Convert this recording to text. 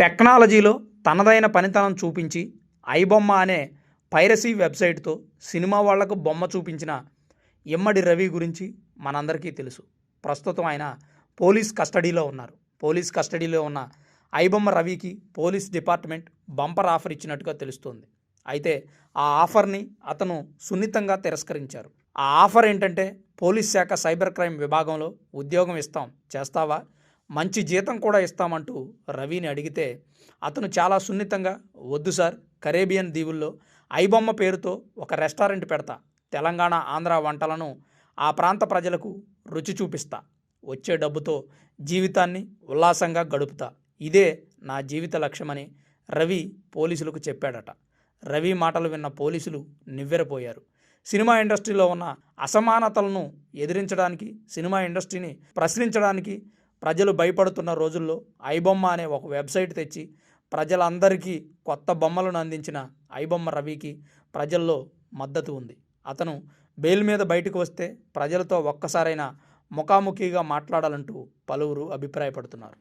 టెక్నాలజీలో తనదైన పనితనం చూపించి ఐబొమ్మ అనే పైరసీ వెబ్సైట్తో సినిమా వాళ్ళకు బొమ్మ చూపించిన ఇమ్మడి రవి గురించి మనందరికీ తెలుసు. ప్రస్తుతం ఆయన పోలీస్ కస్టడీలో ఉన్నారు. పోలీస్ కస్టడీలో ఉన్న ఐబొమ్మ రవికి పోలీస్ డిపార్ట్మెంట్ బంపర్ ఆఫర్ ఇచ్చినట్టుగా తెలుస్తోంది. అయితే ఆ ఆఫర్ని అతను సున్నితంగా తిరస్కరించారు. ఆ ఆఫర్ ఏంటంటే పోలీస్ శాఖ సైబర్ క్రైమ్ విభాగంలో ఉద్యోగం ఇస్తాం చేస్తావా? మంచి జీతం కూడా ఇస్తామంటూ రవిని అడిగితే అతను చాలా సున్నితంగా వద్దు సార్ కరేబియన్ దీవుల్లో ఐబొమ్మ పేరుతో ఒక రెస్టారెంట్ పెడతా తెలంగాణ ఆంధ్ర వంటలను ఆ ప్రాంత ప్రజలకు రుచి చూపిస్తా వచ్చే డబ్బుతో జీవితాన్ని ఉల్లాసంగా గడుపుతా ఇదే నా జీవిత లక్ష్యమని రవి పోలీసులకు చెప్పాడట. రవి మాటలు విన్న పోలీసులు నివ్వెరపోయారు. సినిమా ఇండస్ట్రీలో ఉన్న అసమానతలను ఎదిరించడానికి సినిమా ఇండస్ట్రీని ప్రశ్నించడానికి ప్రజలు భయపడుతున్న రోజుల్లో ఐబొమ్మ అనే ఒక వెబ్సైట్ తెచ్చి ప్రజలందరికీ కొత్త బొమ్మలను అందించిన ఐబొమ్మ రవికి ప్రజల్లో మద్దతు ఉంది. అతను బెయిల్ మీద బయటకు వస్తే ప్రజలతో ఒక్కసారైనా ముఖాముఖిగా మాట్లాడాలంటూ పలువురు అభిప్రాయపడుతున్నారు.